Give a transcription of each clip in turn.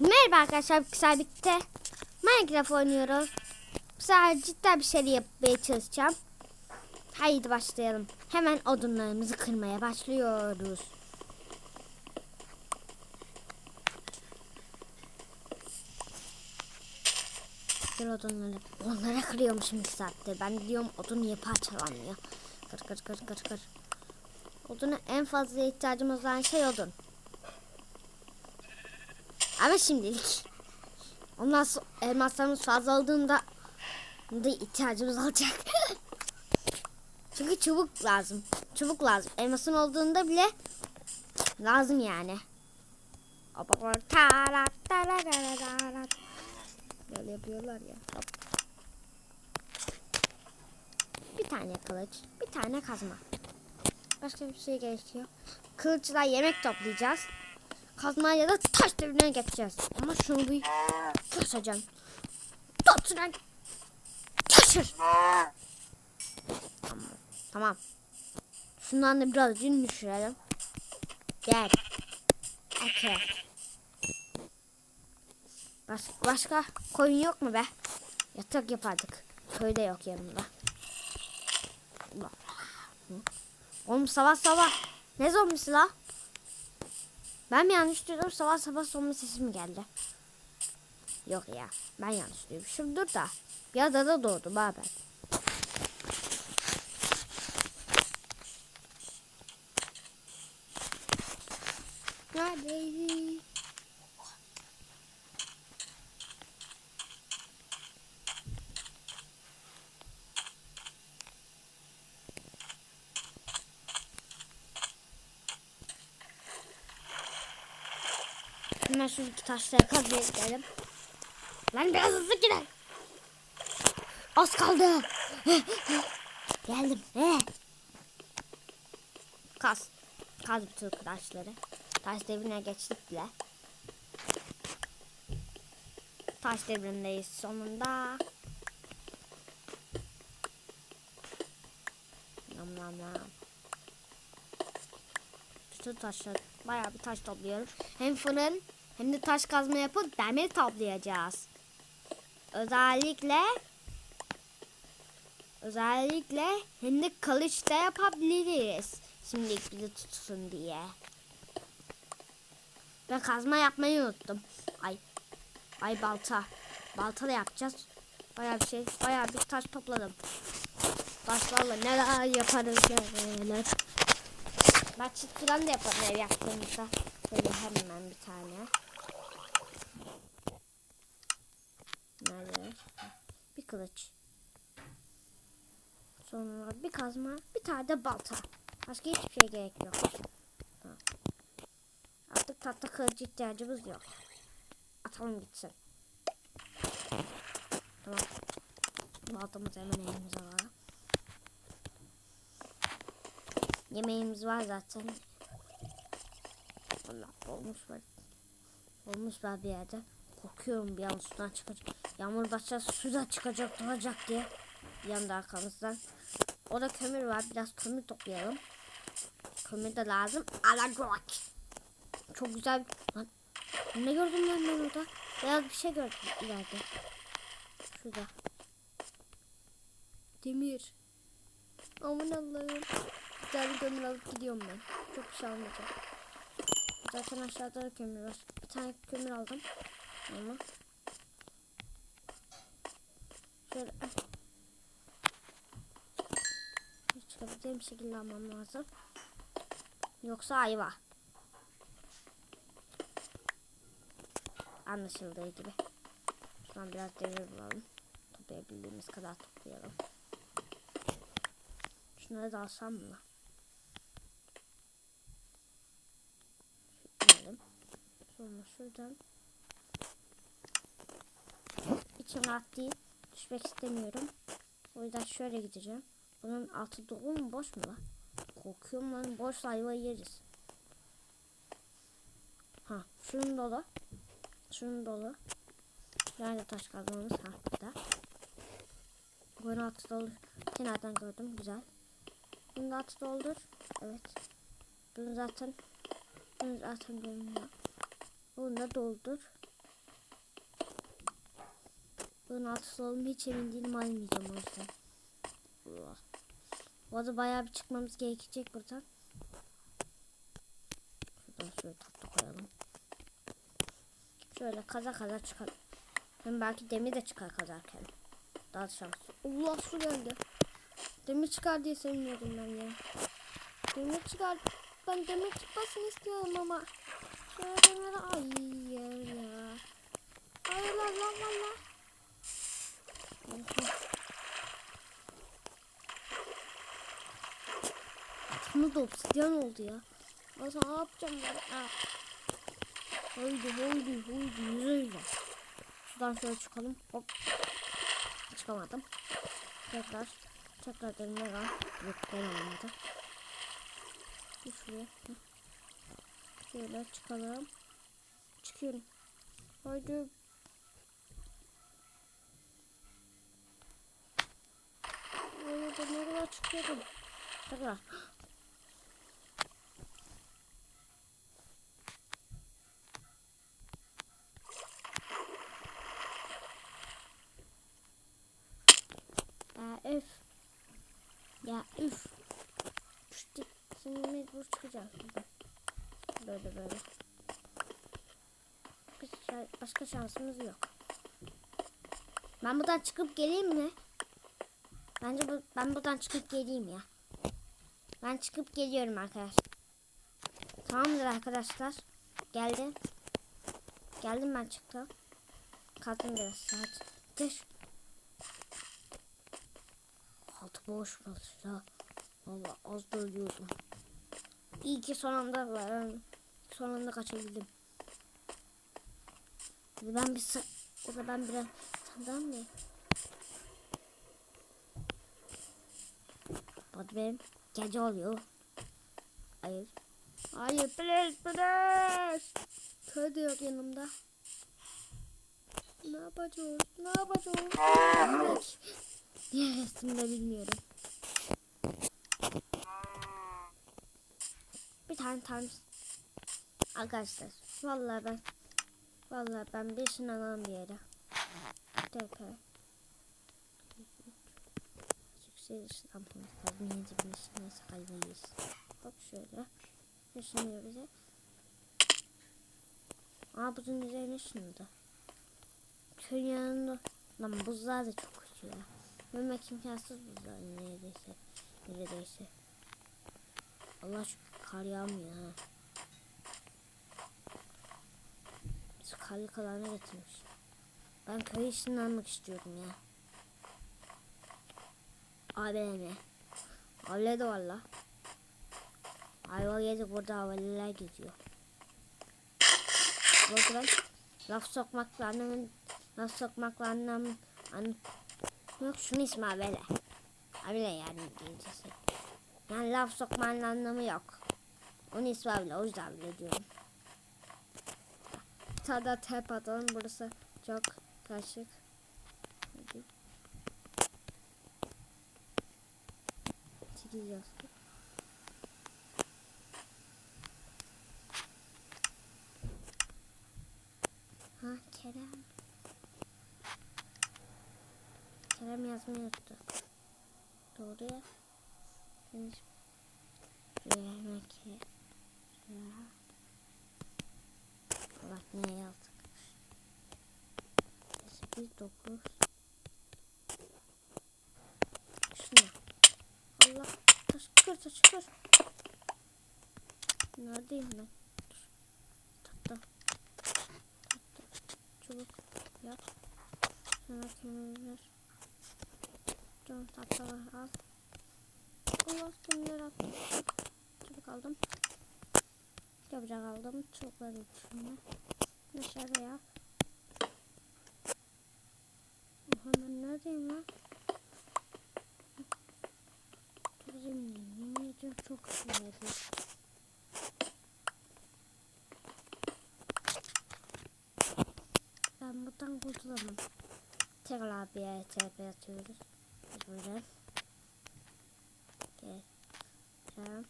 Merhaba arkadaşlar, kısa bitti. Minecraft oynuyoruz. Bu sefer bir şey yapmaya çalışacağım. Haydi başlayalım. Hemen odunlarımızı kırmaya başlıyoruz. Kır odunları. Onlara kırıyormuşum iki saattir. Ben diyorum odun niye parçalanmıyor. Kır kır kır kır kır. Oduna en fazla ihtiyacımız olan şey odun. Ama şimdilik. Ondan sonra elmaslarımız fazla olduğunda da ihtiyacımız olacak. Çünkü çubuk lazım. Çubuk lazım. Elmasın olduğunda bile lazım yani. Böyle yapıyorlar ya. Hop. Bir tane kılıç, bir tane kazma. Başka bir şey gerekiyor. Kılıçla yemek toplayacağız. Kazma ya da taş devrine geçeceğiz. Ama şunu bir keseceğim. Tut lan. Taşır. Tamam. Tamam. Şundan da biraz cin düşürelim. Gel. Okey. Baş, başka koyun yok mu be? Yatak yapardık. Köyde yok yanımda. Oğlum sabah sabah. Ne zombisi la? Ben mi yanlış duydum? Sabah sabah zombi sesi mi geldi? Yok ya. Ben yanlış duymuşumdur da. Bir adada doğdum ha. Hadi. Hemen şu iki taşları kazıyalım. Lan biraz hızlı gidelim. Az kaldı. Geldim. He. Kaz. Kaz bütün taşları. Taş devrine geçtik bile. Taş devrindeyiz sonunda. Nam nam nam. Bütün taşlar bayağı bir taş topluyorum. Hem fırın hem de taş kazma yapıp demir toplayacağız. Özellikle özellikle hem de kılıç da yapabiliriz. Şimdilik bizi tutsun diye. Ve kazma yapmayı unuttum. Ay. Ay balta. Balta da yapacağız. Bayağı bir şey. Bayağı bir taş topladım. Taşlarla neler yaparız neler. Ben çit falan da yaparım ev yaptığımızda. Böyle hemen bir tane. Nerede? Kılıç. Sonra bir kazma, bir tane de balta. Başka hiçbir şey gerek yok. Artık tahta kılıcı ihtiyacımız yok. Atalım gitsin. Tamam. Baltamızı hemen elimize alalım. Yemeğimiz var zaten. Allah olmuş var. Olmuş var bir yerde. Korkuyorum bir an sudan çıkacak. Yağmur başlayacak suda çıkacak duracak diye. Bir yanda arkamızdan. Orada kömür var. Biraz kömür toplayalım. Kömür de lazım. Alagok. Çok güzel. Lan, ne gördüm lan ben orada? Beyaz bir şey gördüm ileride. Şurada. Demir. Aman Allah'ım. Güzel bir kömür alıp gidiyorum ben. Çok bir şey almayacağım. Zaten aşağıda da kömür var. Bir tane kömür aldım. Ama. Şöyle. Çıkabileceğim şekilde almam lazım. Yoksa ayva. Anlaşıldığı gibi. Şu an biraz demir bulalım. Toplayabildiğimiz kadar toplayalım. Şunları da alsam mı? Sonra şuradan. Rahat değil. Düşmek istemiyorum. O yüzden şöyle gideceğim. Bunun altı dolu mu boş mu lan? Korkuyorum lan boş ayva yeriz. Ha şunun dolu. Şunun dolu. Nerede taş kazmamız? Ha burada. Bunun altı dolu. Kenardan gördüm. Güzel. Bunu da altı doldur. Evet. Bunu zaten bunu zaten görünüyor. Bunu da doldur. Bunun altısı olduğunu hiç emin değilim almayacağım o yüzden. Allah. Bu bayağı bir çıkmamız gerekecek buradan. Şuradan şöyle tatlı koyalım. Şöyle kaza kaza çıkar. Hem belki demir de çıkar kazarken. Daha şans. Allah su geldi. Demir çıkar diye seviniyordum ben ya. Demir çıkar. Ben demir çıkmasını istiyorum ama. Şöyle demir hayır ya. Hayır lan lan lan lan. Bunu da obsidyen oldu ya. Nasıl ne yapacağım ben? Ha. Haydi haydi haydi yüze yüze. Şuradan şöyle çıkalım. Hop. Çıkamadım. Tekrar. Tekrar deneme var. Yok olmadı. Bir şuraya. Şöyle çıkalım. Çıkıyorum. Haydi. Haydi ben nereye çıkıyorum? Tekrar. Ya üf. Ya üf. İşte şimdi mecbur çıkacağız buradan. Böyle böyle. Başka, şansımız yok. Ben buradan çıkıp geleyim mi? Bence bu, ben buradan çıkıp geleyim ya. Ben çıkıp geliyorum arkadaşlar. Tamamdır arkadaşlar. Geldim. Geldim ben çıktım. Kalktım biraz saat. Dur. Altı boş ya. Valla az da ölüyordum. İyi ki son anda ben son anda kaçabildim. Ben bir o da ben biraz sandan mı? Hadi benim gece oluyor. Hayır. Hayır please please. Kedi yok yanımda. Ne yapacağız? Ne yapacağız? Diğer resimde bilmiyorum. Bir tane tane. Arkadaşlar vallahi ben vallahi ben bir alalım bir yere. Tekrar. Yükseliş şampiyonu kalbini dibine sakalıyız. Bak şöyle. Düşünüyor bize. Aa buzun üzerine şundu. Köyün yanında. Lan buzlar da çok kötü ya. Ölmek imkansız buzlar neredeyse. Neredeyse. Allah şu kar yağmıyor ha. Biz karlı kalanı getirmiş. Ben köy işini almak istiyorum ya. AVM. Avle de var la. Ayva yedi burada avleler geziyor. Buradan laf sokmaklarının laf sokmaklarının an, yok şunu ismi avle. Avle yani İngilizcesi. Yani laf sokmanın anlamı yok. Onun ismi avle o yüzden avle diyorum. Daha tep atalım burası çok karışık. Çekeceğiz. Ha Kerem. Kerem yazmayı unuttu. Doğru ya. Ye. Bak ne yazdık. Bir dokuz. Şuna. Allah. Taş kır taş kır. Neredeyim ben? Tahta. Tahta. Çubuk. Yap. Sonra kömürler. Can tahtalar al. Allah kömürler attım. Çubuk aldım. Yapacak aldım. Çubukları içine. Aşağıda yap. Oha ben neredeyim lan? Turizmliyim. Yemin ediyorum çok güzeldi. Ben buradan kurtulamam. Tekrar bir yere TP atıyoruz. Böyle. Start.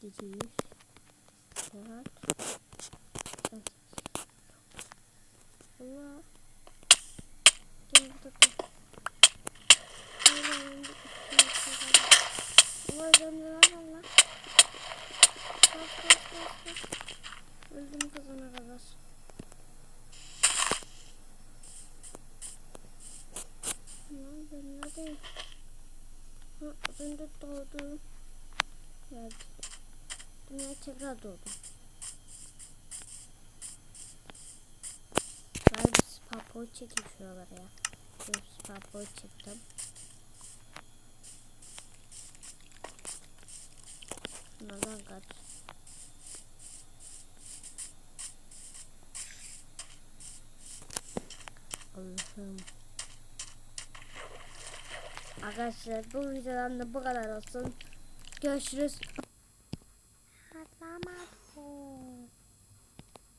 Geceyi start. Allah. Gel burada. Öldüm lan Öldüm kızına kadar. Ne oldu? Ne oldu? Doğdu. Evet. Dünya tekrar doğdu. Ben bir spa boy çekeyim şuralara ya. Bir spa boy çektim. Şunlardan kaç. Allah'ım. Arkadaşlar bu videodan da bu kadar olsun. Görüşürüz.